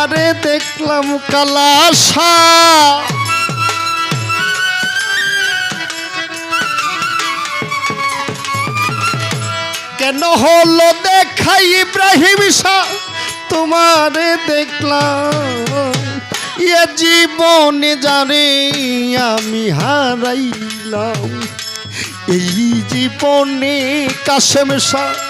তোমারে দেখলাম কালাসা কেন হলো দেখাই ইব্রাহিম শাহ? তোমারে দেখলাম ইয়ে জীবনে জানে আমি হারাইলাম। এই জীবনে কাশেম শাহ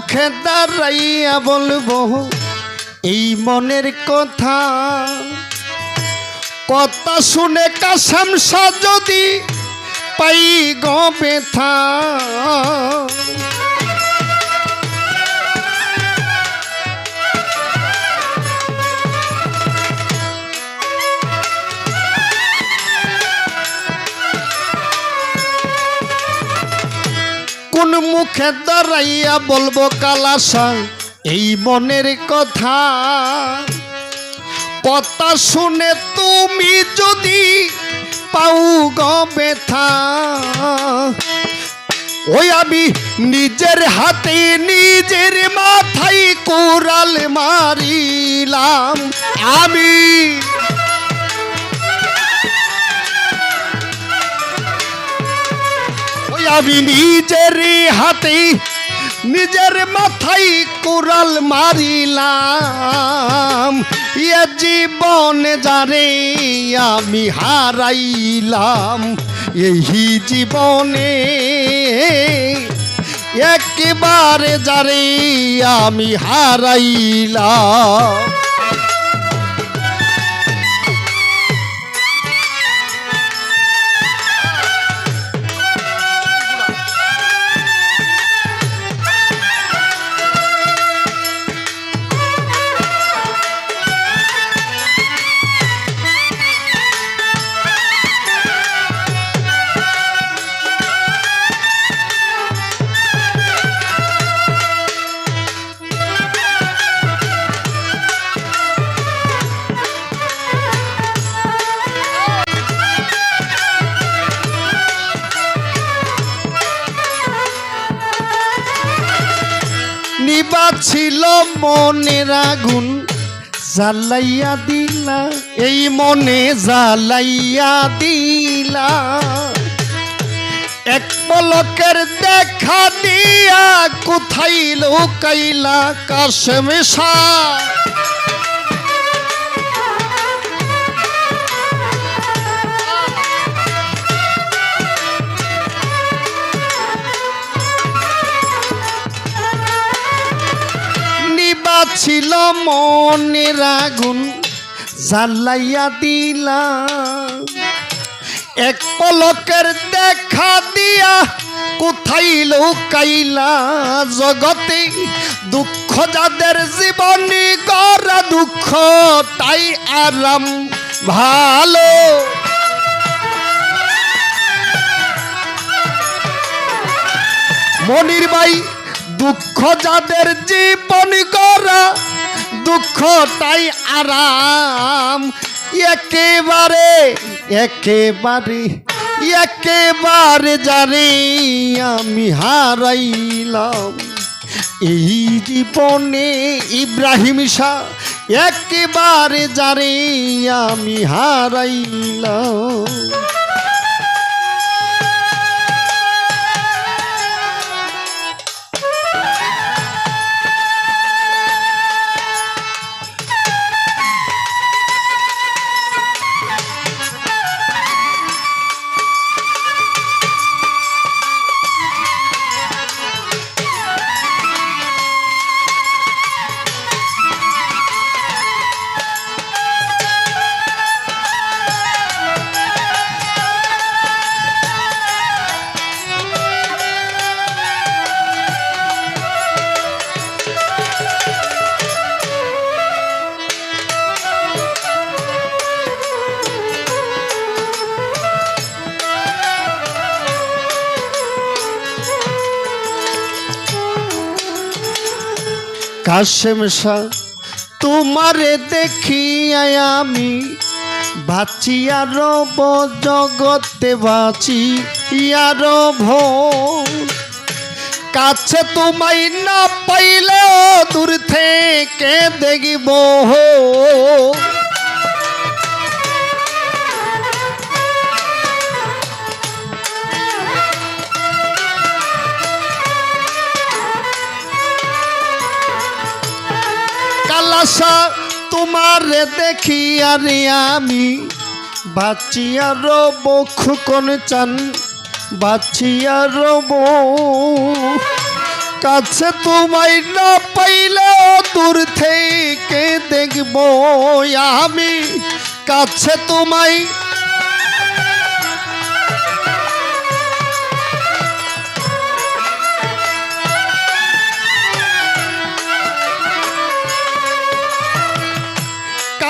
মুখে দাঁড়াইয়া বলব এই মনের কথা। কথা শুনে কাসাম শাহ যদি পাই গো ব্যথা। কোন মুখে দাঁড়াইয়া বলব কালাসা এই মনের কথা। কথা শুনে তুমি যদি পাউ গো ব্যথা, ওই আমি নিজের হাতে নিজের মাথায় কোরাল মারিলাম। আমি আমি নিজের হাতে, নিজের মাথায় কোরাল মারিলাম। ইয়ে জীবনে যারে আমি হারাইলাম, এই জীবনে একেবারে যারে আমি হারাইলাম। নিবা ছিল মনের আগুন, জ্বালাইয়া দিলা। এই মনে জ্বালাইয়া দিলা। এক পলকের দেখা দিয়া কোথায় লুকাইলা কাশেমেশা নিবা ছিল মনের আগুন, জ্বালাইয়া দিলা এক পলকের দেখা দিয়া কোথায় লুকাইলা জগতে? দুঃখ যাদের জীবনী করা দুঃখ, তাই আরাম ভালো। মনির ভাই, দুঃখ যাদের জীবন দুঃখ, তাই আরাম। একেবারে একেবারে একেবারে জানি আমি হারাইলাম। এই জীবনে ইব্রাহিম শাহ একেবারে জানি আমি হারাইলাম। কাশেম শাহ, তোমারে দেখি আমি বাঁচি আর জগতে বাঁচি ভোর। কাছে তোমায় না পাইলে দূর থেকে দেখব। কালাসা তোমার দেখি আরে আমি। বাঁচিয়া রব খুকন চান, বাঁচিয়া রব। কাছে তোমায় না পাইলে দূর থেকে দেখব আমি। কাছে তোমায়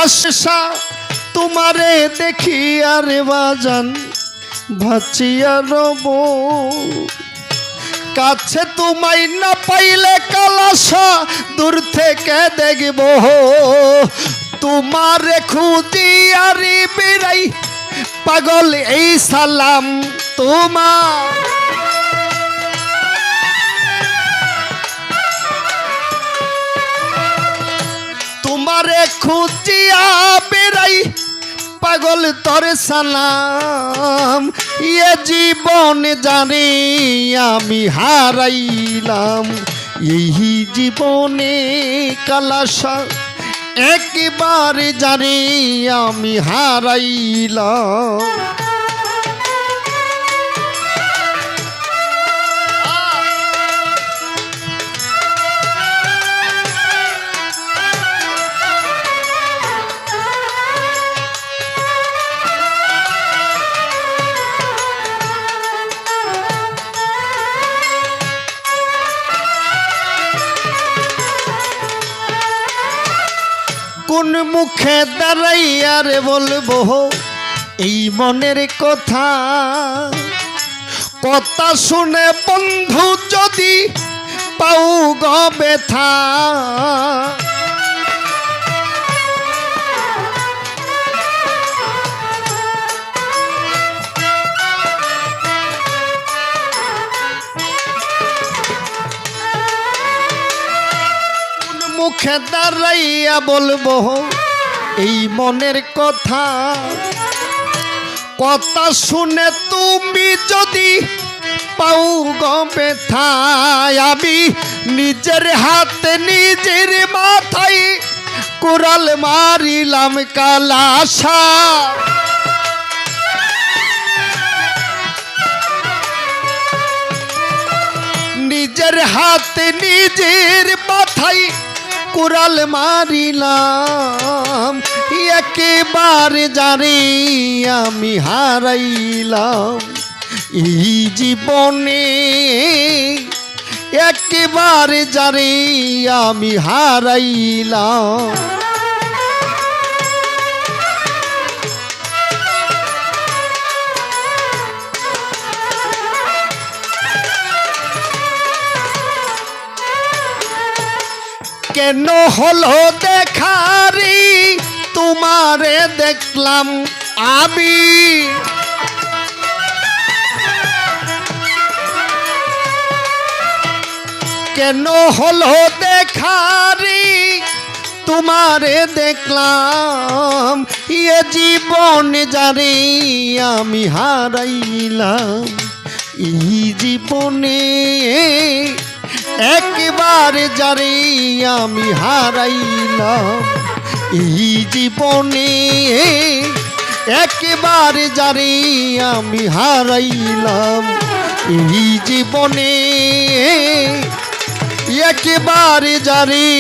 কাশা তোমারে দেখি আরে বাজান, ভাচিয়া রব। কাছে তোমায় না পাইলে কালাসা দূর থেকে দেখব। তোমারে খুঁজি আরে বেড়াই, পাগল এই সালাম তোমার। তোমারে খুঁজিয়া বেড়াই, পাগল তরে সালাম। ইয়ে জীবন জানি আমি হারাইলাম। এই জীবনে কালাসা একবার জানি আমি হারাইলাম। কোন মুখে দাঁড়াইয়া রে বলব, এই মনের কথা। কথা শুনে বন্ধু যদি পাও গবে ব্যথা মুখে দাঁড়াইয়া বলব, এই মনের কথা। কথা শুনে তুমি যদি পাও গো ব্যথায়, আমি নিজের হাতে নিজের মাথায় কুড়াল মারিলাম কালাসা নিজের হাতে নিজের মাথায় কুড়াল মারিলাম একেবারে যারে আমি হারাইলাম। এই জীবনে একেবারে যারে আমি হারাইলাম। কেন হলো দেখারি? তোমারে দেখলাম আমি। কেন হলো দেখারি? তোমারে দেখলাম ইয়ে জীবন জানি আমি হারাইলাম, এই জীবনে একবার যারে আমি হারাইলাম এই জীবনে একবার যারে আমি হারাইলাম এই জীবনে একবার জানি